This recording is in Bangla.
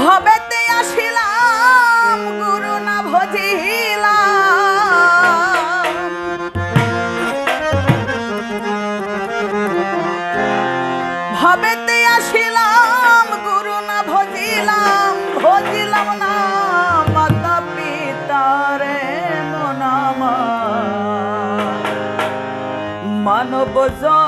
ভবেতে আসিলাম গুরু না ভজিলাম। ভবেতে আসিলাম গুরু না ভজিলাম মানব জন